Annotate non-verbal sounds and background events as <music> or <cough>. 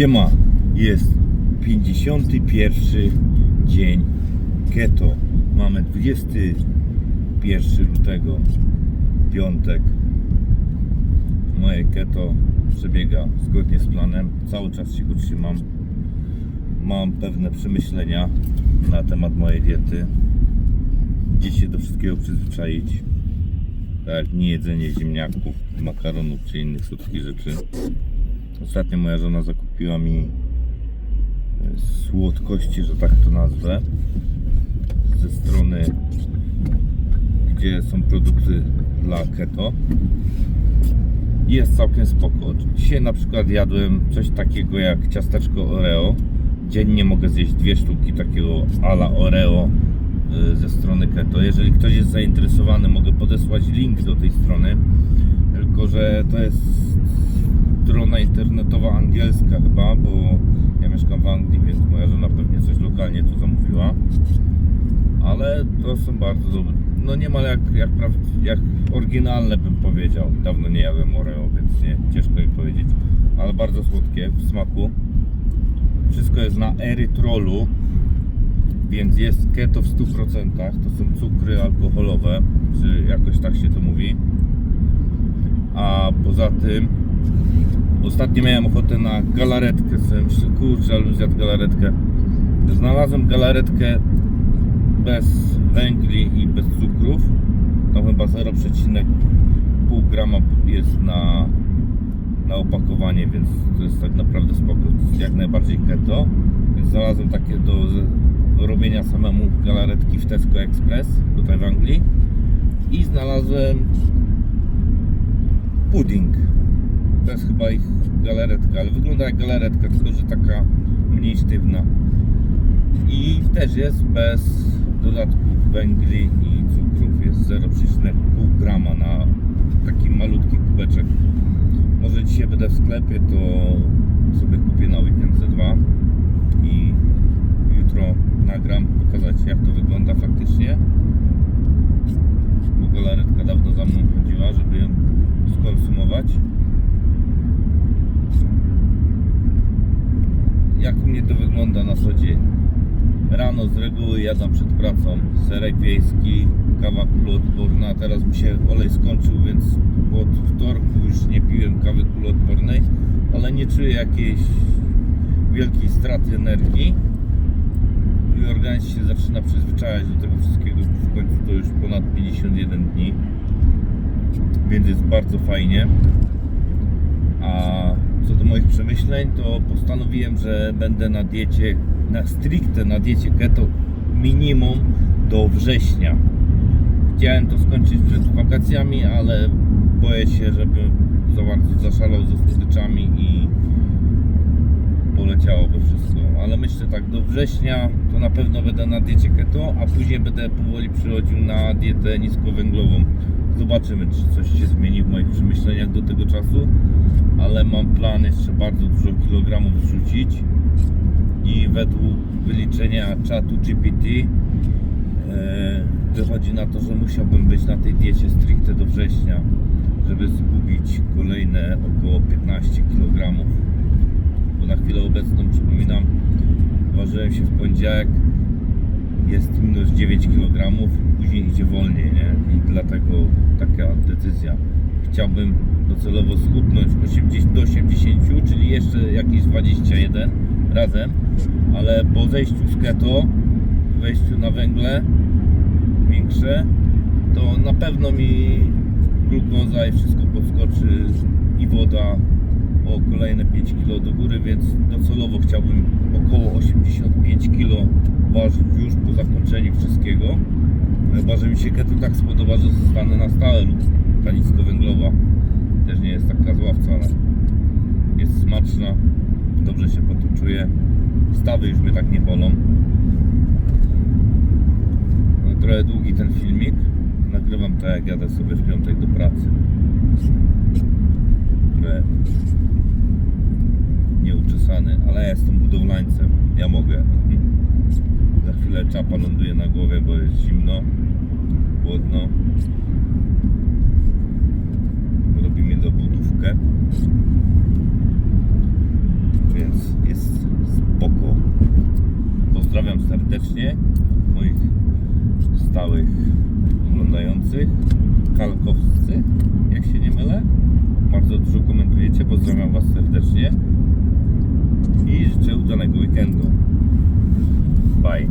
Siema, jest 51 dzień keto. Mamy 21 lutego, piątek. Moje keto przebiega zgodnie z planem. Cały czas się go trzymam. Mam pewne przemyślenia na temat mojej diety. Gdzie się do wszystkiego przyzwyczaić. Tak nie jedzenie ziemniaków, makaronów czy innych słodkich rzeczy. Ostatnio moja żona zakupiła mi e, słodkości, że tak to nazwę, ze strony, gdzie są produkty dla keto. Jest całkiem spoko. Dzisiaj na przykład jadłem coś takiego jak ciasteczko Oreo. Dziennie mogę zjeść dwie sztuki takiego ala Oreo y, ze strony keto. Jeżeli ktoś jest zainteresowany, mogę podesłać link do tej strony. Tylko, że to jest strona internetowa angielska chyba, bo ja mieszkam w Anglii, więc moja żona pewnie coś lokalnie tu zamówiła. Ale to są bardzo dobre. No niemal jak, jak, jak oryginalne bym powiedział. Dawno nie jadłem Oreo, więc nie, ciężko mi powiedzieć. Ale bardzo słodkie w smaku. Wszystko jest na erytrolu, więc jest keto w 100%. To są cukry alkoholowe, czy jakoś tak się to mówi. A poza tym Ostatnio miałem ochotę na galaretkę. Sobie kurczę, ale zjadł galaretkę. Znalazłem galaretkę bez węgli i bez cukrów. Tam chyba 0,5 grama jest na, na opakowanie, więc to jest tak naprawdę spoko. Jak najbardziej keto. Więc znalazłem takie do robienia samemu galaretki w Tesco Express tutaj w Anglii. I znalazłem pudding. To jest chyba ich galaretka, ale wygląda jak galaretka, tylko że taka mniej sztywna. I też jest bez dodatków węgli i cukrów. Jest 0,5 grama na taki malutki kubeczek. Może dzisiaj będę w sklepie, to sobie kupię na weekend ze i jutro nagram, pokazać jak to wygląda faktycznie. Bo galaretka dawno za mną chodziła, żeby ją skonsumować. Jak u mnie to wygląda na co dzień. Rano z reguły jadam przed pracą serek wiejski, kawa kuloodporna. Teraz mi się olej skończył, więc od wtorku już nie piłem kawy kuloodpornej, ale nie czuję jakiejś wielkiej straty energii. I organizm się zaczyna przyzwyczajać do tego wszystkiego. W końcu to już ponad 51 dni, więc jest bardzo fajnie. A co do moich przemyśleń, to postanowiłem, że będę na diecie, na stricte na diecie keto minimum do września. Chciałem to skończyć przed wakacjami, ale boję się, żebym za bardzo zaszalał ze słodyczami i poleciałoby wszystko. Ale myślę tak, do września to na pewno będę na diecie keto, a później będę powoli przychodził na dietę niskowęglową. Zobaczymy, czy coś się zmieni w moich przemyśleniach do tego czasu, ale mam plan jeszcze bardzo dużo kilogramów zrzucić i według wyliczenia czatu GPT e, wychodzi na to, że musiałbym być na tej diecie stricte do września, żeby zgubić kolejne około 15 kg. Bo na chwilę obecną, przypominam, ważyłem się w poniedziałek, jest minus 9 kg, później idzie wolniej, nie? I dlatego taka decyzja. Chciałbym docelowo schudnąć 80 do 80, czyli jeszcze jakieś 21 razem, ale po zejściu z keto, wejściu na węgle większe, to na pewno mi glukoza i wszystko podskoczy i woda o kolejne 5 kg do góry, więc docelowo chciałbym około 85 kg ważyć już po zakończeniu wszystkiego. Chyba, że mi się keto tak spodoba, że zostanę na stałe lub ta niskowęglowa też nie jest taka zła wcale. Jest smaczna, dobrze się po tym czuję. Stawy już mnie tak nie bolą. Trochę długi ten filmik. Nagrywam tak jak jadę sobie w piątek do pracy. Ja mogę. <laughs> Za chwilę czapa ląduje na głowie, bo jest zimno, głodno. Robimy dobudówkę. Więc jest spoko. Pozdrawiam serdecznie moich stałych oglądających. Kalkowscy, jak się nie mylę. Bardzo dużo komentujecie. Pozdrawiam Was serdecznie. I życzę udanego weekendu. Bye.